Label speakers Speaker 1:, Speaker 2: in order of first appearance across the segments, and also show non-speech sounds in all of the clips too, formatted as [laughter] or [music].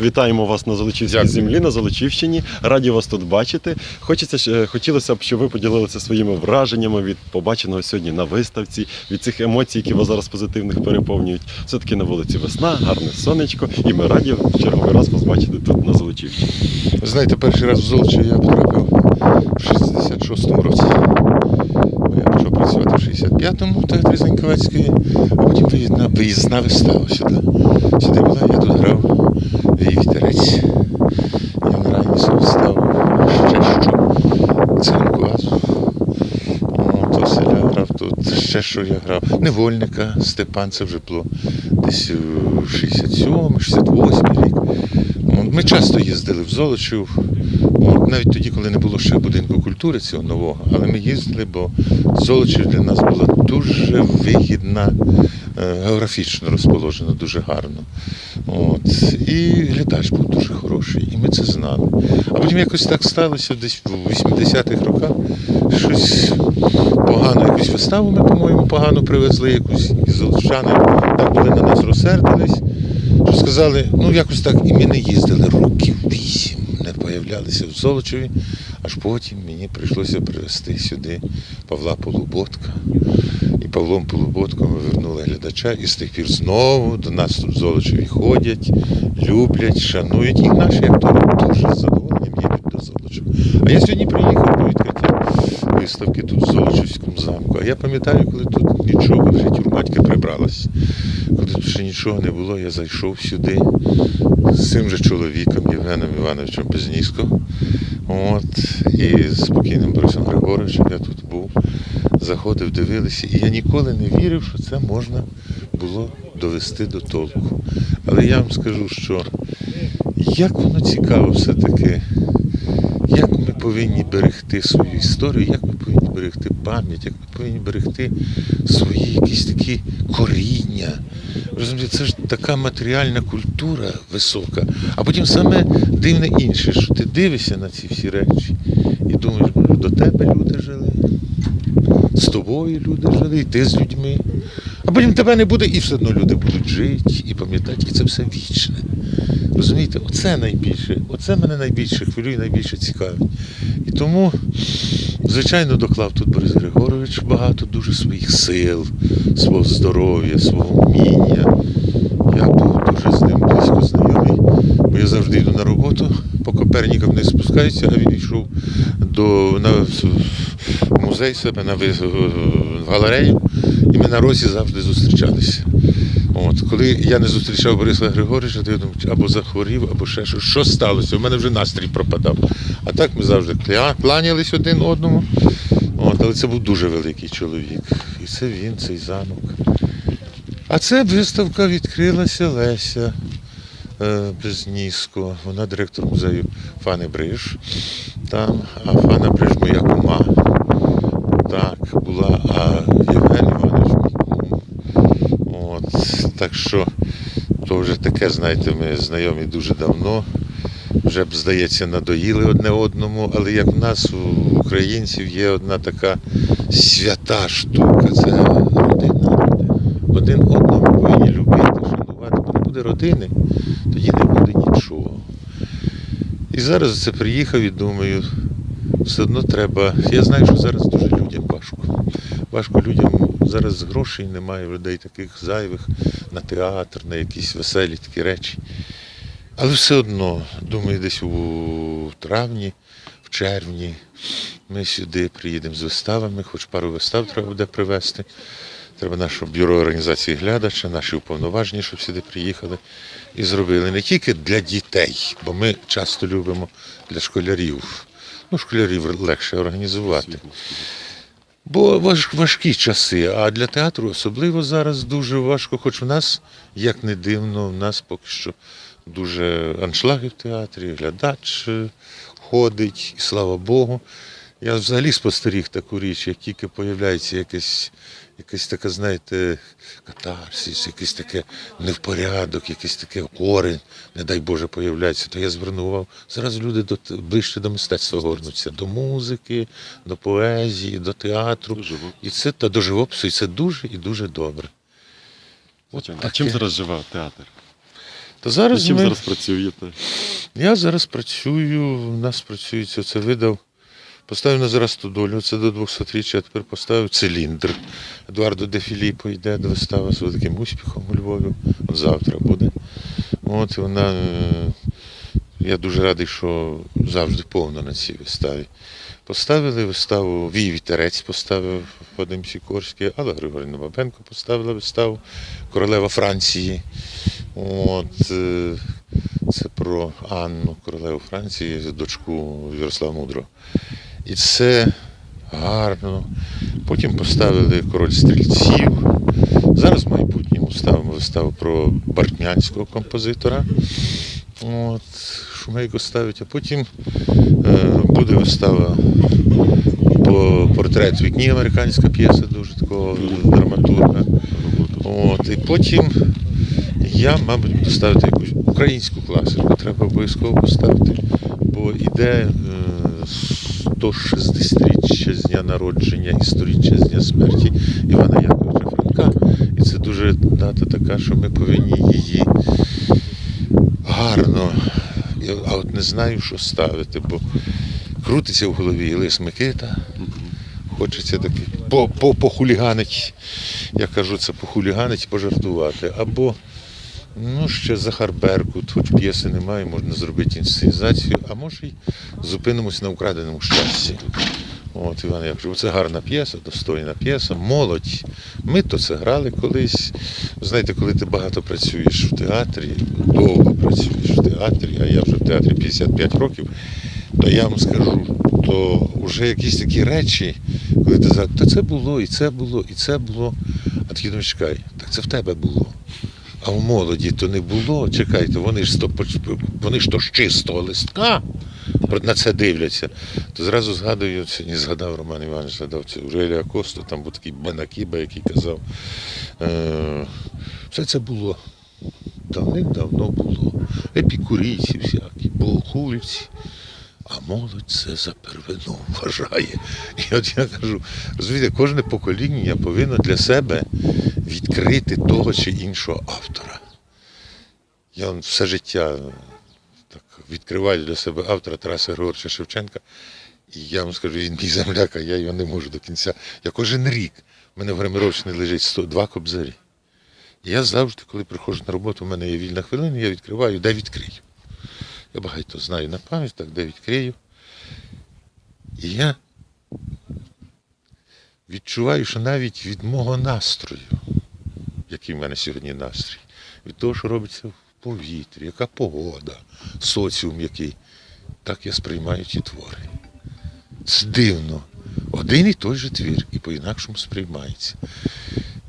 Speaker 1: Вітаємо вас на Золочівській
Speaker 2: Дякую.
Speaker 1: землі, на Золочівщині. Раді вас тут бачити. Хочеться е, хотілося б, щоб ви поділилися своїми враженнями від побаченого сьогодні на виставці, від цих емоцій, які вас зараз позитивних переповнюють. Все таки на вулиці весна, гарне сонечко, і ми раді в черговий раз вас бачити тут на Золочівщині.
Speaker 2: Ви знаєте, перший раз в Золочі я потрапив в 66-му році. Я почав працювати в 65-му в театрі Заньковецької, а потім виїзна, виїзна вистава сюди. Сюди була, я тут грав «Вій вітерець. Я на Райнісу виставу ще що. Цинку азу. От, Василя грав тут. Ще що я грав. Невольника Степан, це вже було десь у 67 68 рік. Ми часто їздили в Золочів, навіть тоді, коли не було ще будинку культури цього нового, але ми їздили, бо Золочів для нас була дуже вигідна, е, географічно розположена, дуже гарно. От. І глядач був дуже хороший, і ми це знали. А потім якось так сталося десь в 80-х роках. Щось погано, якусь виставу ми, по-моєму, погано привезли, якусь і золочани так були на нас розсердились що сказали, ну якось так, і ми не їздили років вісім, не появлялися в Золочеві, аж потім мені прийшлося привезти сюди Павла Полуботка. Павлом Полуботком ми вернули глядача, і з тих пір знову до нас тут Золочеві ходять, люблять, шанують. І наші актори дуже з задоволенням їдуть до Золочева. А я сьогодні приїхав до відкриття виставки тут в Золочівському замку. А я пам'ятаю, коли тут нічого, вже тюрматька прибралась. Коли тут ще нічого не було, я зайшов сюди з цим же чоловіком Євгеном Івановичем Безніско. От, і з спокійним Борисом Григоровичем я тут заходив, дивилися, і я ніколи не вірив, що це можна було довести до толку. Але я вам скажу, що як воно цікаво все-таки, як ми повинні берегти свою історію, як ми повинні берегти пам'ять, як ми повинні берегти свої якісь такі коріння. Розумієте, це ж така матеріальна культура висока. А потім саме дивне інше, що ти дивишся на ці всі речі і думаєш, до тебе люди жили, з тобою люди жили, і ти з людьми. А потім тебе не буде, і все одно люди будуть жити і пам'ятати, і це все вічне. Розумієте, оце найбільше, оце мене найбільше хвилює, найбільше цікавить. І тому, звичайно, доклав тут Борис Григорович багато дуже своїх сил, свого здоров'я, свого вміння. Я був дуже з ним близько знайомий, бо я завжди йду на роботу, по Копернікам не спускаюся, а він йшов до, на, музей себе, на, в галерею, і ми на розі завжди зустрічалися. От, коли я не зустрічав Бориса Григоровича, то я думав, або захворів, або ще щось. Що сталося? У мене вже настрій пропадав. А так ми завжди кланялись один одному. От, але це був дуже великий чоловік. І це він, цей замок. А це виставка відкрилася Леся е, Безніско. Вона директор музею Фани Бриж. Там, а Фана Бриж моя кума. Так, була, а Євген Іванович. От, так що то вже таке, знаєте, ми знайомі дуже давно. Вже б, здається, надоїли одне одному, але як в нас, у українців, є одна така свята штука, це родина. Один одного ми повинні любити, шанувати. Бо не буде родини, тоді не буде нічого. І зараз це приїхав і думаю, все одно треба. Я знаю, що зараз дуже людям важко. Важко людям зараз грошей немає, людей таких зайвих на театр, на якісь веселі такі речі. Але все одно, думаю, десь у травні, в червні ми сюди приїдемо з виставами, хоч пару вистав треба буде привезти. Треба наше бюро організації глядача, наші уповноважені, щоб сюди приїхали і зробили не тільки для дітей, бо ми часто любимо для школярів. Ну, школярів легше організувати. Бо важ, важкі часи, а для театру особливо зараз дуже важко, хоч в нас, як не дивно, в нас поки що дуже аншлаги в театрі, глядач е, ходить, і слава Богу. Я взагалі спостеріг таку річ, як тільки появляється якесь, якесь таке, знаєте, катарсис, якийсь таке невпорядок, якийсь таке корень, не дай Боже, появляється, то я звернув увагу, зараз люди до, ближче до мистецтва горнуться, до музики, до поезії, до театру. І це та до живопису, і це дуже і дуже добре.
Speaker 1: А чим зараз живе театр?
Speaker 2: То зараз
Speaker 1: чим
Speaker 2: ми...
Speaker 1: зараз працюєте?
Speaker 2: Я зараз працюю, у нас працюється, це видав. Поставив на зараз ту долю, це до 200-річчя, а тепер поставив циліндр. Едуардо де Філіппо йде до вистави з великим успіхом у Львові. От завтра буде. От вона. е, Я дуже радий, що завжди повно на цій виставі. Поставили виставу, Вій Вітерець поставив Вадим Сікорський, Алла Григорівна Бабенко поставила виставу Королева Франції. От, е, це про Анну, королеву Франції, дочку Ярослава Мудрого. І це гарно. Потім поставили король стрільців. Зараз в майбутньому ставимо виставу про бартнянського композитора. От, Шумейко ставить, а потім е, буде вистава по портрету вікні, американська п'єса, дуже такого драматурга. От, і потім я, мабуть, буду ставити якусь українську класику, треба обов'язково поставити, бо іде е, 160-річчя з дня народження і 100-річчя з дня смерті Івана Яковича Франка. І це дуже дата така, що ми повинні її гарно. А от не знаю, що ставити, бо крутиться в голові і Лис Микита. Хочеться таки по, по, похуліганить. Я кажу, це похуліганить, пожартувати. Або ну, ще Захар Беркут, хоч п'єси немає, можна зробити інсценізацію, а може й зупинимось на украденому щасті. От, Іван, я кажу, це гарна п'єса, достойна п'єса, молодь. Ми то це грали колись. Знаєте, коли ти багато працюєш в театрі, довго працюєш в театрі, а я вже в театрі 55 років, то я вам скажу, то вже якісь такі речі, коли ти за та це було, і це було, і це було. А ти думаєш, чекай, так це в тебе було. А в молоді то не було. Чекайте, вони ж то- вони ж то з чистого листка на це дивляться. То зразу згадую, сьогодні згадав Роман Іванович, згадав це Ужелія Косту, там був такий Бенакіба, який казав. Е, все це було. Давним-давно було. Епікурійці всякі, богохульці. А молодь це за первину вважає. І от я кажу, розумієте, кожне покоління повинно для себе відкрити того чи іншого автора. Я все життя так відкриваю для себе автора Тараса Григоровича Шевченка. І я вам скажу, він мій земляк, а я його не можу до кінця. Я кожен рік в мене в гримировочні лежить 102 кобзарі. І я завжди, коли приходжу на роботу, у мене є вільна хвилина, я відкриваю, де відкрию. Я багато знаю на пам'ять, так де відкрию. І я відчуваю, що навіть від мого настрою, який в мене сьогодні настрій, від того, що робиться в повітрі, яка погода, соціум який, так я сприймаю ті твори. Це дивно. Один і той же твір, і по-інакшому сприймається.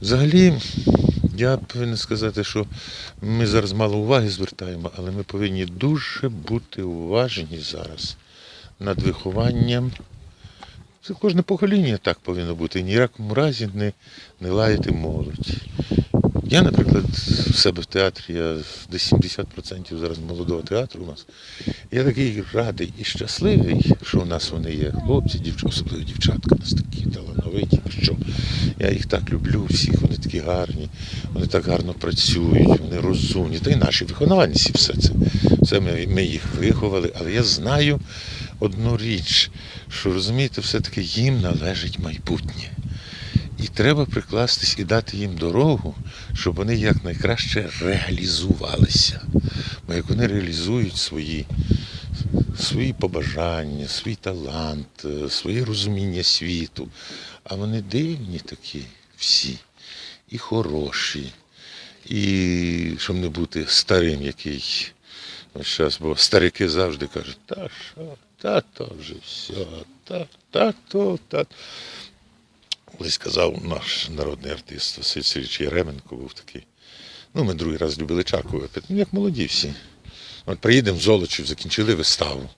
Speaker 2: Взагалі, я повинен сказати, що ми зараз мало уваги звертаємо, але ми повинні дуже бути уважні зараз над вихованням. Це кожне покоління так повинно бути. Ні в якому разі не, не лаяти молодь. Я, наприклад, в себе в театрі, я десь 70% зараз молодого театру у нас. Я такий радий і щасливий, що у нас вони є. Хлопці, дівчата, особливо дівчатка, у нас такі талановиті, що я їх так люблю, всіх, вони такі гарні, вони так гарно працюють, вони розумні. Та й наші вихованці все це. Це ми, ми їх виховали, але я знаю одну річ, що розумієте, все-таки їм належить майбутнє. І треба прикластись і дати їм дорогу, щоб вони якнайкраще реалізувалися. Бо як вони реалізують свої, свої побажання, свій талант, е, своє розуміння світу, а вони дивні такі всі, і хороші, і щоб не бути старим, який ось час, бо старики завжди кажуть, та що, та то вже все, та, та то, та. Колись казав наш народний артист Василь Сергійович Яременко був такий. Ну, ми другий раз любили чарку випити. Ну, як молоді всі. От приїдемо в Золочів, закінчили виставу.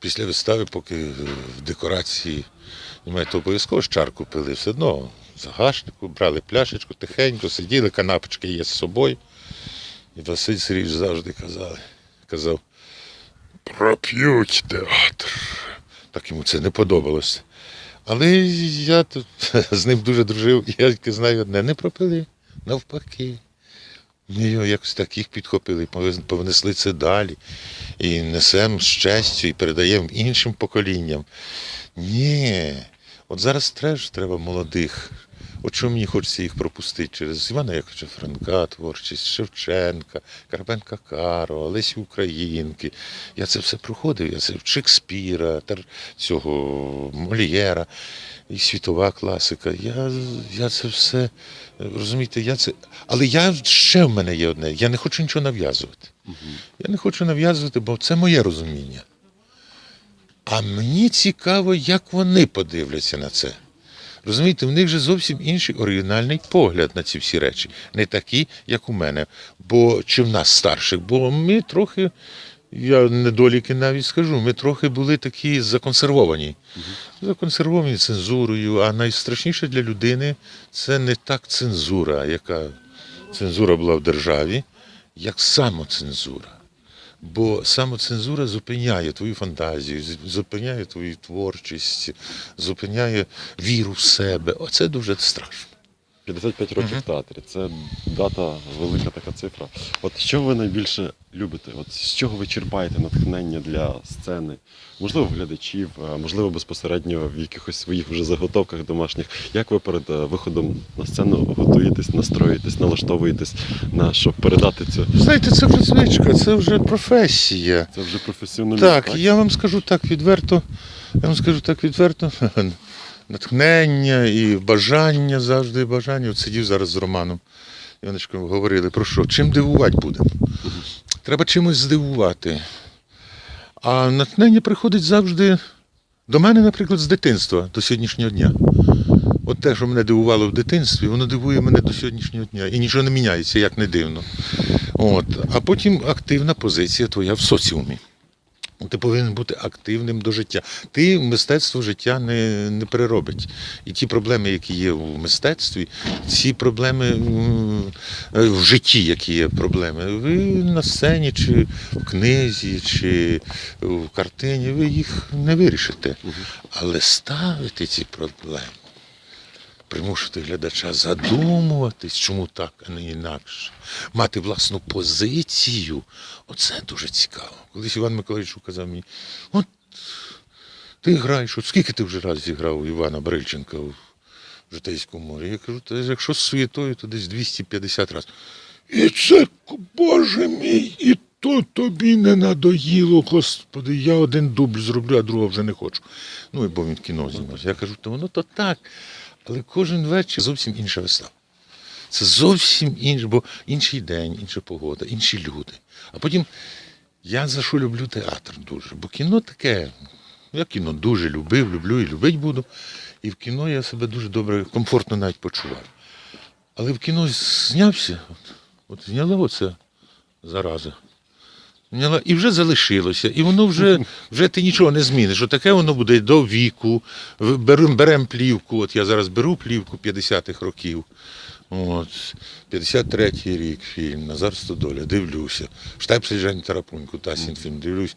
Speaker 2: Після вистави, поки в декорації, думаю, то обов'язково ж чарку пили, все одно загашнику, брали пляшечку, тихенько, сиділи, канапочки є з собою. І Василь Сергійович завжди казав, казав, проп'ють театр. Так йому це не подобалося. Але я тут [laughs] з ним дуже дружив, я знаю одне, не пропили, навпаки. Ми його якось таких підхопили, повез- повнесли це далі. І несемо з честю і передаємо іншим поколінням. Ні. От зараз теж треба молодих. От чому мені хочеться їх пропустити через Івана Яковлевича Франка, творчість, Шевченка, Карпенка Каро, Олесі Українки. Я це все проходив, я це в Шекспіра, цього Мольєра і світова класика. Я, я це все, розумієте, я це. Але я ще в мене є одне. Я не хочу нічого нав'язувати. Я не хочу нав'язувати, бо це моє розуміння. А мені цікаво, як вони подивляться на це. Розумієте, в них же зовсім інший оригінальний погляд на ці всі речі, не такі, як у мене. Бо чи в нас старших, бо ми трохи, я недоліки навіть скажу, ми трохи були такі законсервовані. Законсервовані цензурою, а найстрашніше для людини це не так цензура, яка цензура була в державі, як самоцензура. Бо самоцензура зупиняє твою фантазію, зупиняє твою творчість, зупиняє віру в себе. Оце дуже страшно.
Speaker 1: 55 років в театрі. Це дата, велика така цифра. От що ви найбільше любите? От з чого ви черпаєте натхнення для сцени? Можливо, глядачів, можливо, безпосередньо в якихось своїх вже заготовках домашніх. Як ви перед е, виходом на сцену готуєтесь, настроїтесь, налаштовуєтесь на щоб передати це?
Speaker 2: Знаєте, це вже звичка, це вже професія.
Speaker 1: Це вже професіоналізм.
Speaker 2: Так, я вам скажу так відверто, я вам скажу так відверто. [laughs] Натхнення і бажання завжди бажання. От сидів зараз з Романом. Іваночком говорили про що? Чим дивувати будемо? Треба чимось здивувати. А натхнення приходить завжди до мене, наприклад, з дитинства до сьогоднішнього дня. От те, що мене дивувало в дитинстві, воно дивує мене до сьогоднішнього дня. І нічого не міняється, як не дивно. От. А потім активна позиція твоя в соціумі. Ти повинен бути активним до життя. Ти мистецтво життя не, не переробить. І ті проблеми, які є в мистецтві, ці проблеми е, в житті, які є проблеми, ви на сцені, чи в книзі, чи в картині, ви їх не вирішите. Але ставити ці проблеми, примушувати глядача задумуватись, чому так, а не інакше, мати власну позицію. Оце дуже цікаво. Колись Іван Миколаївич казав мені, от ти граєш, от скільки ти вже раз зіграв у Івана Брильченка в Житейському морі? Я кажу, та якщо з суєтою, то десь 250 разів. І це, Боже мій, і то тобі не надоїло, Господи, я один дубль зроблю, а другого вже не хочу. Ну, і бо він кіно знімався. Я кажу, то воно то так. Але кожен вечір зовсім інша вистава. Це зовсім інше, бо інший день, інша погода, інші люди. А потім я за що люблю театр дуже, бо кіно таке. Я кіно дуже любив, люблю і любить буду. І в кіно я себе дуже добре, комфортно навіть почуваю. Але в кіно знявся, от зняла оце зараза. І вже залишилося, і воно вже, вже ти нічого не зміниш. Отаке воно буде до віку. Беремо берем плівку. От я зараз беру плівку 50-х років. От, 53-й рік фільм, Назар Стодоля, дивлюся. Штепсель Жень Тарапуньку, Тасін фільм, дивлюсь.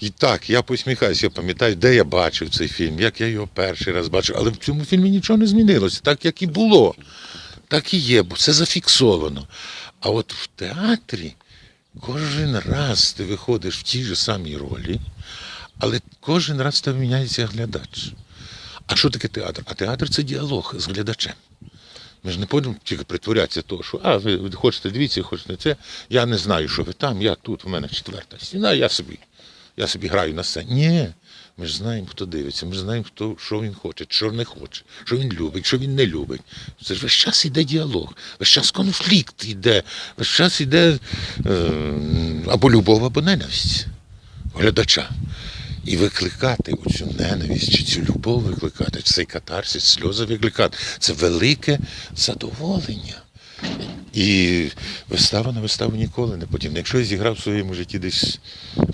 Speaker 2: І так, я посміхаюся, я пам'ятаю, де я бачив цей фільм, як я його перший раз бачив. Але в цьому фільмі нічого не змінилося, так як і було. Так і є, бо це зафіксовано. А от в театрі кожен раз ти виходиш в тій же самій ролі, але кожен раз тебе міняється глядач. А що таке театр? А театр це діалог з глядачем. Ми ж не будемо тільки притворятися того, що а, ви хочете дивіться, хочете це. Я не знаю, що ви там, я тут, у мене четверта стіна, я собі, я собі граю на сцені. Ні. Ми ж знаємо, хто дивиться, ми ж знаємо, хто, що він хоче, що не хоче, що він любить, що він не любить. Це ж весь час йде діалог, весь час конфлікт йде, весь час йде е, або любов, або ненависть глядача. І викликати оцю ненависть чи цю любов викликати, цей катарсис, сльози викликати це велике задоволення. І вистава на виставу ніколи не подібна. Якщо я зіграв в своєму житті десь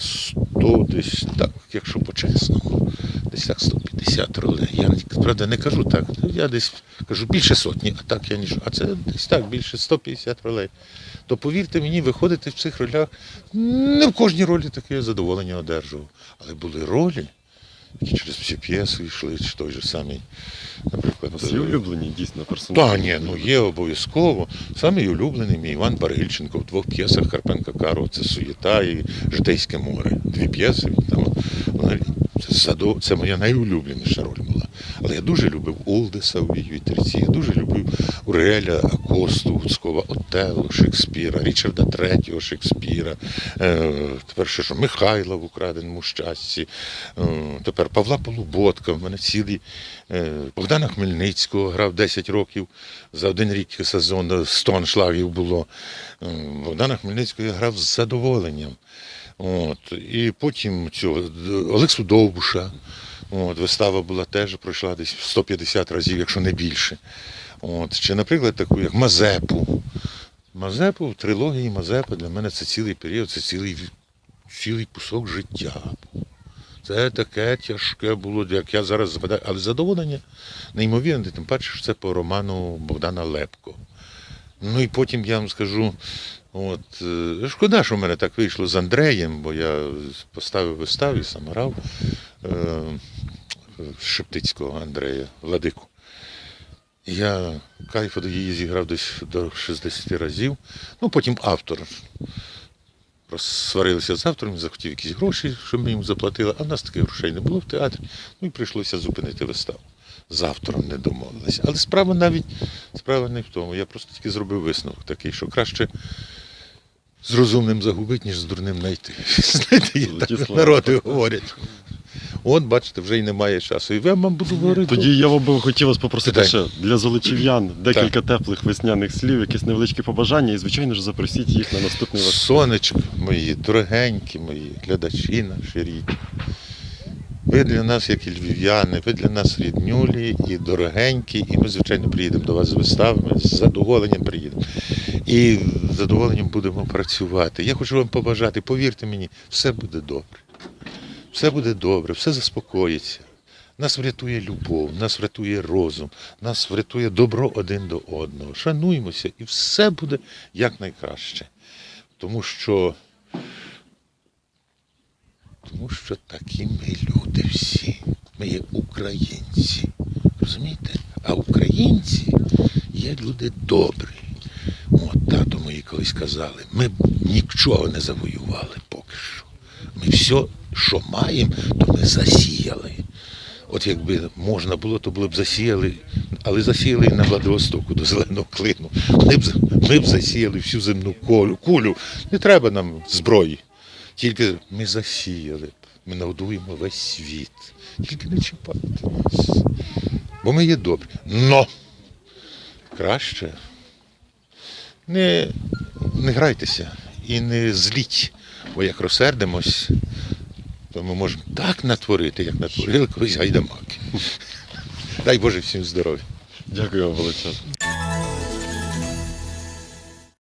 Speaker 2: 100, десь так, якщо по-чесному, десь так 150 ролей. Я правда не кажу так. Я десь кажу більше сотні, а так я нічого. А це десь так, більше 150 ролей. То повірте мені, виходити в цих ролях не в кожній ролі таке задоволення одержував. Але були ролі, які через всі п'єси йшли, чи той же самий, наприклад.
Speaker 1: Є
Speaker 2: е,
Speaker 1: улюблені дійсно персонажі?
Speaker 2: та ні, ну є обов'язково. Самий улюблений мій Іван Барильченко в двох п'єсах Карпенка Каро це Суєта і Житейське море. Дві п'єси. там Там, вони- це, моя найулюбленіша роль була. Але я дуже любив Олдеса у «Вій вітерці, я дуже любив Уреля, Акосту, Гуцкова, Отелло, Шекспіра, Річарда III Шекспіра, е, тепер ще що Михайла в Украденому щасті, е, тепер Павла Полуботка, в мене цілий е, Богдана Хмельницького грав 10 років, за один рік сезон 100 аншлагів було. Богдана Хмельницького я грав з задоволенням. От. І потім цього Олексу Довбуша. От, вистава була теж, пройшла десь 150 разів, якщо не більше. От. Чи, наприклад, таку, як Мазепу. Мазепу трилогії Мазепа для мене це цілий період, це цілий, цілий кусок життя. Це таке тяжке було, як я зараз згадаю, але задоволення неймовірне, тим паче, що це по роману Богдана Лепко. Ну і потім я вам скажу, от, е, шкода, що в мене так вийшло з Андреєм, бо я поставив виставу і сам грав е, Шептицького Андрея Владику. Я кайфу до її зіграв десь до 60 разів. Ну, потім автор розсварилися з автором, захотів якісь гроші, щоб ми йому заплатили, а в нас таких грошей не було в театрі. Ну і прийшлося зупинити виставу. З автором не домовилися. Але справа навіть справа не в тому. Я просто тільки зробив висновок такий, що краще з розумним загубити, ніж з дурним знайти. [laughs] Знаєте, так народи говорять. От, бачите, вже й немає часу. І я вам буду говорити.
Speaker 1: Тоді я вам би хотів вас попросити
Speaker 2: Питань.
Speaker 1: ще для золочів'ян декілька теплих весняних слів, якісь невеличкі побажання, і звичайно ж запросіть їх на наступний ваш.
Speaker 2: Сонечко мої, дорогенькі мої, глядачі наші рідні. Ви для нас, як і львів'яни, ви для нас ріднюлі і дорогенькі, і ми, звичайно, приїдемо до вас з виставами, з задоволенням приїдемо. І з задоволенням будемо працювати. Я хочу вам побажати, повірте мені, все буде добре. Все буде добре, все заспокоїться. Нас врятує любов, нас врятує розум, нас врятує добро один до одного. Шануймося, і все буде якнайкраще. Тому що, тому що такі ми люди всі. Ми є українці. Розумієте? А українці є люди добрі. От тато мої колись казали, ми нічого не завоювали поки що. Ми все, що маємо, то ми засіяли. От якби можна було, то було б засіяли, але засіяли і на Владивостоку до зеленого клину. Ми б, ми б засіяли всю земну кулю. Не треба нам зброї. Тільки ми засіяли ми нагодуємо весь світ. Тільки не чіпайте нас. Бо ми є добрі. Но краще не, не грайтеся і не зліть, бо як розсердимось, то ми можемо так натворити, як натворили колись гайдамаки. Дай Боже всім здоров'я.
Speaker 1: Дякую вам величезно.